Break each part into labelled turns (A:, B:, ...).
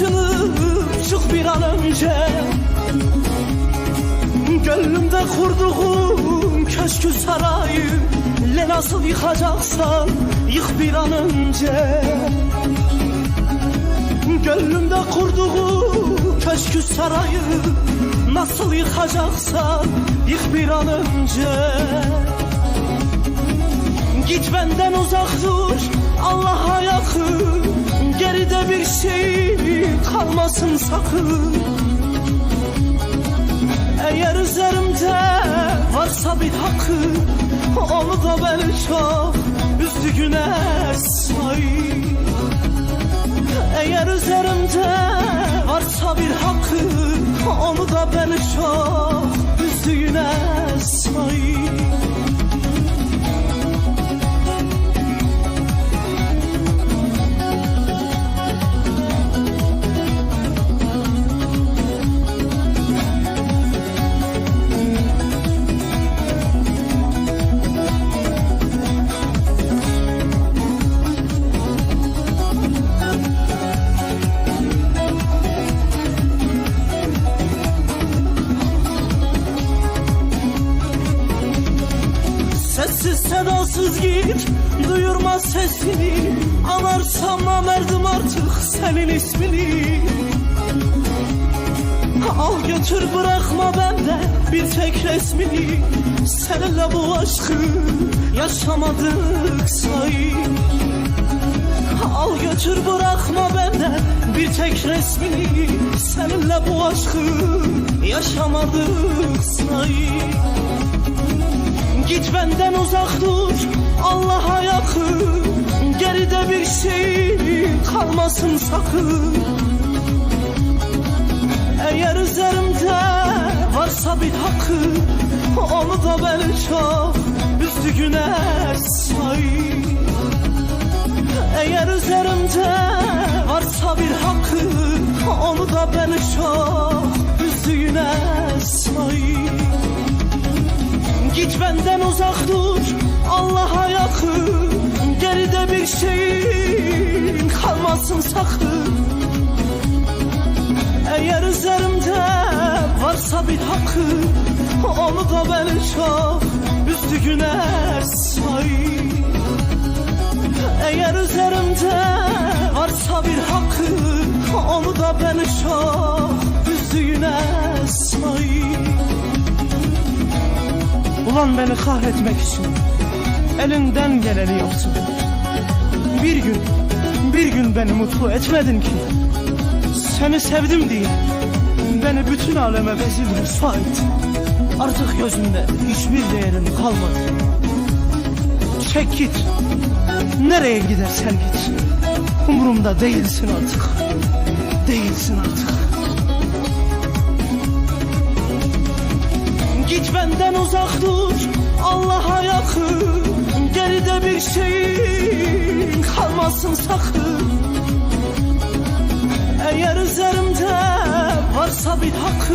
A: aşınıp çık bir an önce. Gönlümde kurduğum köşkü sarayı Le nasıl yıkacaksan yık bir an önce. Gönlümde kurduğum köşkü sarayı Nasıl yıkacaksan yık bir an önce. Git benden uzak dur Allah'a kalmasın sakın. Eğer üzerimde varsa bir hakkı Onu da beni çok üzdü güneş say Eğer üzerimde varsa bir hakkı Onu da beni çok üzdü güneş say sedasız git Duyurma sesini. Anarsam namerdim artık senin ismini. Al götür bırakma bende bir tek resmini. Seninle bu aşkı yaşamadık say Al götür bırakma bende bir tek resmini. Seninle bu aşkı yaşamadık say Git benden uzak dur Allah'a yakın. Geride bir şey kalmasın sakın. Eğer üzerimde varsa bir hakkı Onu da beni çok üzdü güneş say Eğer üzerimde varsa bir hakkı Onu da beni çok Yakın Geride bir şeyin kalmasın sakın. Eğer üzerimde varsa bir hakkı Onu da beni çok üzdü güneş say Eğer üzerimde varsa bir hakkı Onu da beni çok üzdü güneş say Ulan beni kahretmek için elinden geleni yaptın. Bir gün, bir gün beni mutlu etmedin ki. Seni sevdim diye beni bütün aleme rezil rüsva ettin. Artık gözümde hiçbir değerin kalmadı. Çek git. Nereye gidersen git. Umurumda değilsin artık. Değilsin artık. Git benden uzak dur Allah'a yakın bir şeyin kalmasın sakın. Eğer üzerimde varsa bir hakkı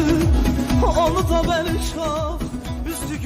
A: Onu da beni çok üzdü